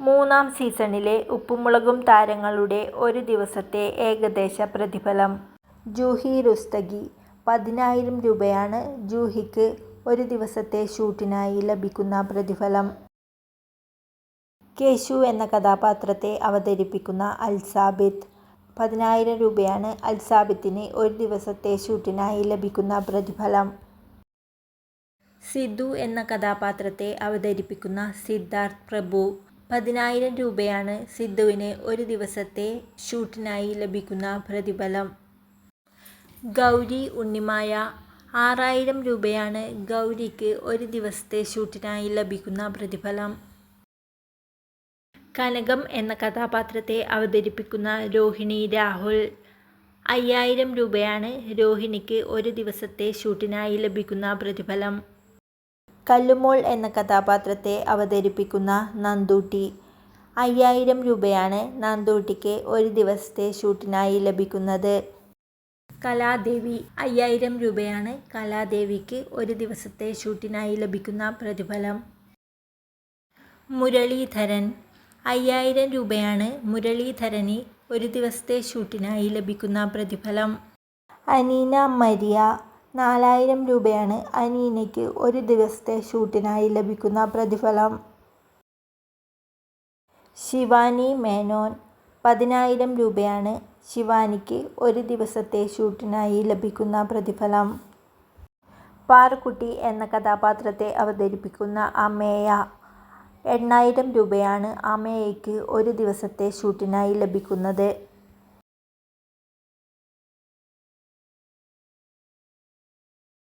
മൂന്നാം സീസണിലെ ഉപ്പും-മുളകും താരങ്ങളുടെ ഒരു ദിവസത്തെ ഏകദേശ പ്രതിഫലം. ജൂഹി റുസ്തഗി പതിനായിരം രൂപയാണ് ജൂഹിക്ക് ഒരു ദിവസത്തെ ഷൂട്ടിനായി ലഭിക്കുന്ന പ്രതിഫലം. കേശു എന്ന കഥാപാത്രത്തെ അവതരിപ്പിക്കുന്ന അൽസാബിത്ത് പതിനായിരം രൂപയാണ് അൽസാബിത്തിന് ഒരു ദിവസത്തെ ഷൂട്ടിനായി ലഭിക്കുന്ന പ്രതിഫലം. സിദ്ധു എന്ന കഥാപാത്രത്തെ അവതരിപ്പിക്കുന്ന സിദ്ധാർത്ഥ് പ്രഭു പതിനായിരം രൂപയാണ് സിദ്ധുവിന് ഒരു ദിവസത്തെ ഷൂട്ടിനായി ലഭിക്കുന്ന പ്രതിഫലം. ഗൗരി ഉണ്ണിമായ ആറായിരം രൂപയാണ് ഗൗരിക്ക് ഒരു ദിവസത്തെ ഷൂട്ടിനായി ലഭിക്കുന്ന പ്രതിഫലം. കനകം എന്ന കഥാപാത്രത്തെ അവതരിപ്പിക്കുന്ന രോഹിണി രാഹുൽ അയ്യായിരം രൂപയാണ് രോഹിണിക്ക് ഒരു ദിവസത്തെ ഷൂട്ടിനായി ലഭിക്കുന്ന പ്രതിഫലം. കല്ലുമോൾ എന്ന കഥാപാത്രത്തെ അവതരിപ്പിക്കുന്ന നന്ദൂട്ടി അയ്യായിരം രൂപയാണ് നന്ദൂട്ടിക്ക് ഒരു ദിവസത്തെ ഷൂട്ടിനായി ലഭിക്കുന്നത്. കലാദേവി അയ്യായിരം രൂപയാണ് കലാദേവിക്ക് ഒരു ദിവസത്തെ ഷൂട്ടിനായി ലഭിക്കുന്ന പ്രതിഫലം. മുരളീധരൻ അയ്യായിരം രൂപയാണ് മുരളീധരന് ഒരു ദിവസത്തെ ഷൂട്ടിനായി ലഭിക്കുന്ന പ്രതിഫലം. അനീന മരിയ നാലായിരം രൂപയാണ് അനീനയ്ക്ക് ഒരു ദിവസത്തെ ഷൂട്ടിനായി ലഭിക്കുന്ന പ്രതിഫലം. ശിവാനി മേനോൻ പതിനായിരം രൂപയാണ് ശിവാനിക്ക് ഒരു ദിവസത്തെ ഷൂട്ടിനായി ലഭിക്കുന്ന പ്രതിഫലം. പാറുക്കുട്ടി എന്ന കഥാപാത്രത്തെ അവതരിപ്പിക്കുന്ന അമേയ എണ്ണായിരം രൂപയാണ് അമേയയ്ക്ക് ഒരു ദിവസത്തെ ഷൂട്ടിനായി ലഭിക്കുന്നത്.